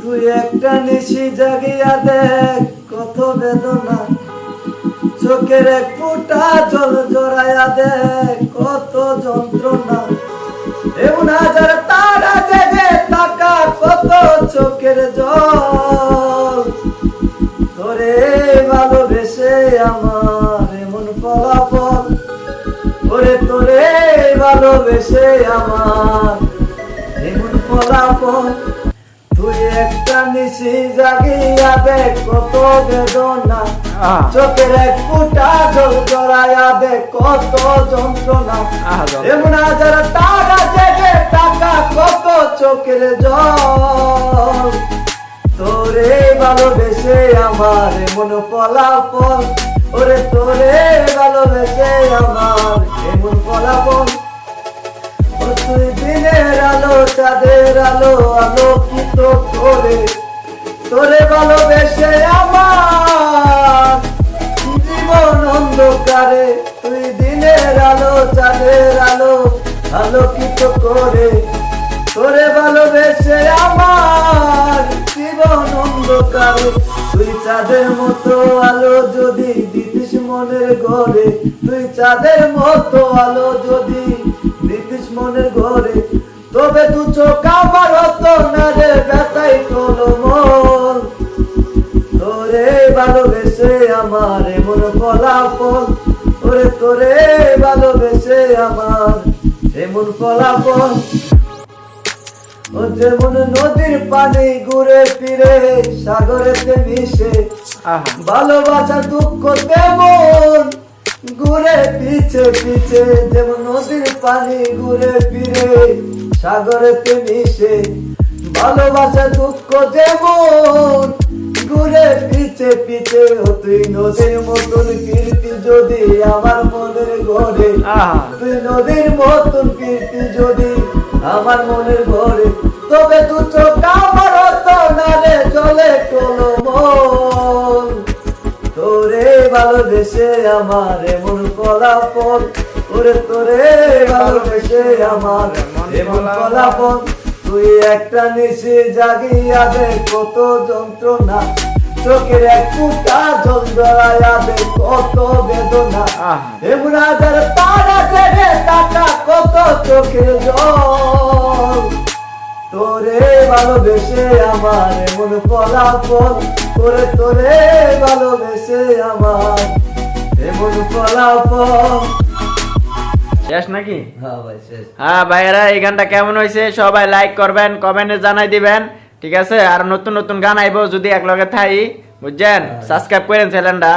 তুই একটা নিশি জাগিয়া দেখ, কত বেদনা। চোখের এক ফুটা জল জড়াইয়া দেখ, কত যন্ত্রণা। এমন হাজার তারা জেগে তাকা কত চোখের জল। তোরে ভালোবেসে আমার এমন ফলাফল। ওরে তোরে ভালোবেসে আমার ফলাফল তুই একটা নিশি জাগিয়া দেখ কত বেদনা। চোখের এক ফুটা জল জড়াইয়া দেখ কত যন্ত্রণা এমন টাকা টাকা কত চোখের জল তোরে ভালোবেসে আমার এমন ফলাফল ওরে তোরে চাঁদের আলো আলোকিত করে, তোরে ভালোবেসে আমার জীবন অন্ধকারে, তুই দিনের আলো, চাঁদের আলো আলোকিত করে, তোরে ভালোবেসে আমার জীবন অন্ধকারে, তুই চাঁদের মতো আলো যদি দিতিস মনের ঘরে, তুই চাঁদের মতো আলো যদি দিতিস মনের ঘরে তবে তু চোখ আমার হতো না রে ব্যথাই তোলো মন তোরে ভালোবেসে আমার এমন ফলাফল। ওরে তোরে ভালোবেসে আমার এমন ফলাফল। ও যেমন নদীর পানি ঘুরে ফিরে সাগরেতে মিশে ভালোবাসা দুঃখ তেমন ঘুরে পিছে পিছে যেমন নদীর পানি ঘুরে ফিরে। সাগরেতে মিশে ভালোবাসা দুঃখ যেমন ঘুরে পিছে পিছে তুই নদীর মতন কীর্তি যদি আমার মনের ঘরে তুই নদীর মতন কীর্তি যদি আমার মনের ঘরে তবে তু চোখ আমার হতো না রে চলে টলো মন। তোরে ভালোবেসে আমার এমন ফলাফল ওরে তোরে ভালোবেসে আমার ফলাফল তুই একটা নিশে জাগিয়া দে কত যন্ত্রণা। চোখের এক ফুটা জল জড়াইয়া দে কত বেদনা। হাজার তারা জেগে টাকা কত চোখের জল। তোরে ভালোবেসে আমার এমন ফলাফল তোরে তোরে ভালোবেসে আমার এমন ফলাফল। শেষ নাকি? হ্যাঁ হ্যাঁ ভাইয়েরা এই গানটা কেমন হয়েছে সবাই লাইক করবেন কমেন্টে জানাই দিবেন ঠিক আছে? আর নতুন নতুন গান আইব যদি এক লগে থাই বুঝছেন? সাবস্ক্রাইব করেন চ্যানেলটা